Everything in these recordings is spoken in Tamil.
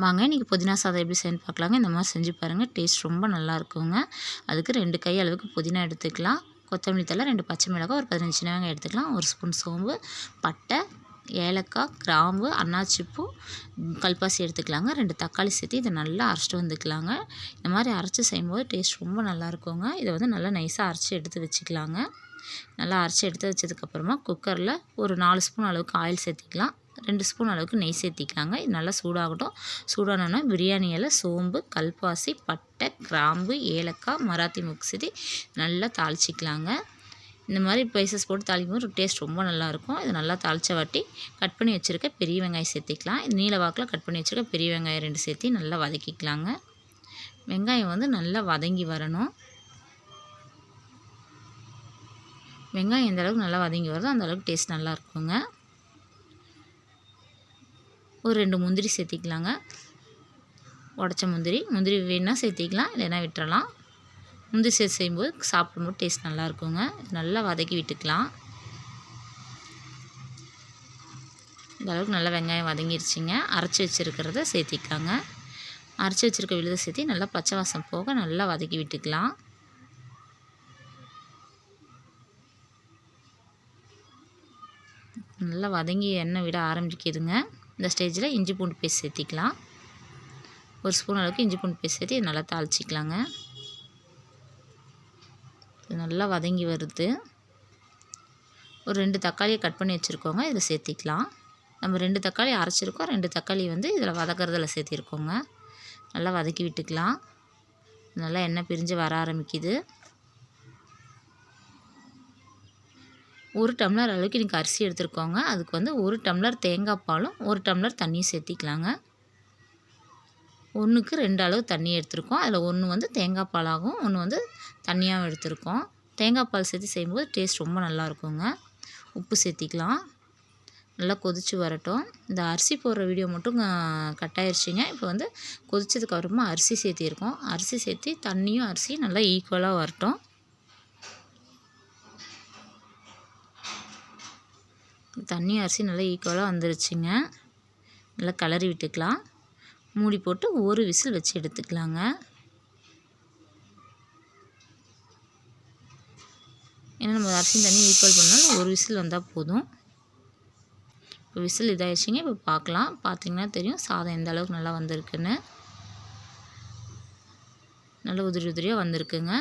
வாங்க. இன்றைக்கி புதினா சாதம் எப்படி செய்யணும் பார்க்கலாங்க. இந்த மாதிரி செஞ்சு பாருங்கள் டேஸ்ட் ரொம்ப நல்லா இருக்குங்க. அதுக்கு ரெண்டு கை அளவுக்கு புதினா எடுத்துக்கலாம். கொத்தமல்லி தலை ரெண்டு பச்சை மிளகாய் ஒரு பதினஞ்சு சின்ன வெங்காயம் எடுத்துக்கலாம். ஒரு ஸ்பூன் சோம்பு பட்டை ஏலக்காய் கிராம்பு அன்னாச்சிப்பூ கல்பாசி எடுத்துக்கலாங்க. ரெண்டு தக்காளி சேர்த்து இதை நல்லா அரைச்சிட்டு வந்துக்கலாங்க. இந்த மாதிரி அரைச்சி செய்யும்போது டேஸ்ட் ரொம்ப நல்லா இருக்குங்க. இதை வந்து நல்லா நைஸாக அரைச்சி எடுத்து வச்சுக்கலாங்க. நல்லா அரைச்சி எடுத்து வச்சதுக்கப்புறமா குக்கரில் ஒரு நாலு ஸ்பூன் அளவுக்கு ஆயில் சேர்த்திக்கலாம். ரெண்டு ஸ்பூன் அளவுக்கு நெய் சேர்த்திக்கலாங்க. இது நல்லா சூடாகட்டும். சூடானோன்னா பிரியாணி இலை சோம்பு கல்பாசி பட்டை கிராம்பு ஏலக்காய் மராத்தி முக்சிதி நல்லா தாளிச்சிக்கலாங்க. இந்த மாதிரி பைசஸ் போட்டு தாளிக்கும் போது டேஸ்ட் ரொம்ப நல்லாயிருக்கும் இது நல்லா தாளித்த வாட்டி கட் பண்ணி வச்சுருக்க பெரிய வெங்காயம் சேர்த்திக்கலாம். இது நீல வாக்கில் கட் பண்ணி வச்சுருக்க பெரிய வெங்காயம் ரெண்டு சேர்த்தி நல்லா வதக்கிக்கலாங்க. வெங்காயம் வந்து நல்லா வதங்கி வரணும். வெங்காயம் எந்த அளவுக்கு நல்லா வதங்கி வருதோ அந்த அளவுக்கு டேஸ்ட் நல்லா இருக்குங்க. ஒரு ரெண்டு முந்திரி சேர்த்திக்கலாங்க. உடச்ச முந்திரி. முந்திரி வேணால் சேர்த்திக்கலாம் இல்லைன்னா விட்டுறலாம். முந்திரி சேர்த்து செய்யும்போது சாப்பிடும்போது டேஸ்ட் நல்லா இருக்குங்க. நல்லா வதக்கி விட்டுக்கலாம். இந்த அளவுக்கு நல்லா வெங்காயம் வதங்கிருச்சிங்க. அரைச்சி வச்சுருக்கிறத சேர்த்திக்கலாங்க. அரைச்சி வச்சுருக்க விழுத சேர்த்தி நல்லா பச்சை வாசம் போக நல்லா வதக்கி விட்டுக்கலாம். நல்லா வதங்கி எண்ணெய் விட ஆரம்பிக்குதுங்க. இந்த ஸ்டேஜில் இஞ்சி பூண்டு பேஸ்ட் சேர்த்திக்கலாம். ஒரு ஸ்பூன் அளவுக்கு இஞ்சி பூண்டு பேஸ்ட் சேர்த்து நல்லா தாளிச்சிக்கலாங்க. இது நல்லா வதங்கி வருது. ஒரு ரெண்டு தக்காளியை கட் பண்ணி வச்சுருக்கோங்க இதில் சேர்த்திக்கலாம். நம்ம ரெண்டு தக்காளி அரைச்சிருக்கோம் ரெண்டு தக்காளி வந்து இதில் வதக்கிறதுல சேர்த்திருக்கோங்க. நல்லா வதக்கி விட்டுக்கலாம். நல்லா எண்ணெய் பிரிஞ்சு வர ஆரம்பிக்குது. ஒரு டம்ளர் அளவுக்கு இன்றைக்கி அரிசி எடுத்துருக்கோங்க. அதுக்கு வந்து ஒரு டம்ளர் தேங்காய் பாலும் ஒரு டம்ளர் தண்ணியும் சேர்த்திக்கலாங்க. ஒன்றுக்கு ரெண்டு அளவு தண்ணி எடுத்துருக்கோம். அதில் ஒன்று வந்து தேங்காய் பாலாகவும் ஒன்று வந்து தண்ணியாகவும் எடுத்துருக்கோம். தேங்காய் பால் சேர்த்து செய்யும்போது டேஸ்ட் ரொம்ப நல்லா இருக்குங்க உப்பு சேர்த்திக்கலாம். நல்லா கொதித்து வரட்டும். இந்த அரிசி போடுற வீடியோ மட்டும் கட் ஆயிடுச்சிங்க இப்போ வந்து கொதிச்சதுக்கு அப்புறமா அரிசி சேர்த்திருக்கோம். அரிசி சேர்த்து தண்ணியும் அரிசியும் நல்லா ஈக்குவலாக வரட்டும். தண்ணி அரிசி நல்லா ஈக்குவலாக வந்துருச்சுங்க. நல்லா கிளறி விட்டுக்கலாம். மூடி போட்டு ஒரு விசில் வச்சு எடுத்துக்கலாங்க. ஏன்னா நம்ம அரிசி தண்ணி ஈக்குவல் பண்ணாலும் ஒரு விசில் வந்தால் போதும். இப்போ விசில் இதாகிடுச்சிங்க இப்போ பார்க்கலாம். பார்த்தீங்கன்னா தெரியும் சாதம் எந்த அளவுக்கு நல்லா வந்திருக்குன்னு. நல்லா உதிரி உதிரியாக வந்திருக்குங்க.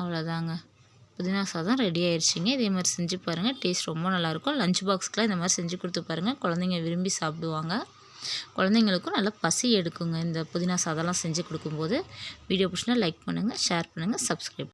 அவ்வளோதாங்க. புதினா சாதம் ரெடி ஆயிடுச்சிங்க இதே மாதிரி செஞ்சு பாருங்கள் டேஸ்ட் ரொம்ப நல்லாயிருக்கும். லஞ்ச் பாக்ஸ்க்கெலாம் இந்த மாதிரி செஞ்சு கொடுத்து பாருங்கள் குழந்தைங்க விரும்பி சாப்பிடுவாங்க. குழந்தைங்களுக்கும் நல்லா பசி எடுக்குங்க. இந்த புதினா சாதம்லாம் செஞ்சு கொடுக்கும்போது. வீடியோ பிடிச்சினா லைக் பண்ணுங்கள் ஷேர் பண்ணுங்கள் சப்ஸ்கிரைப்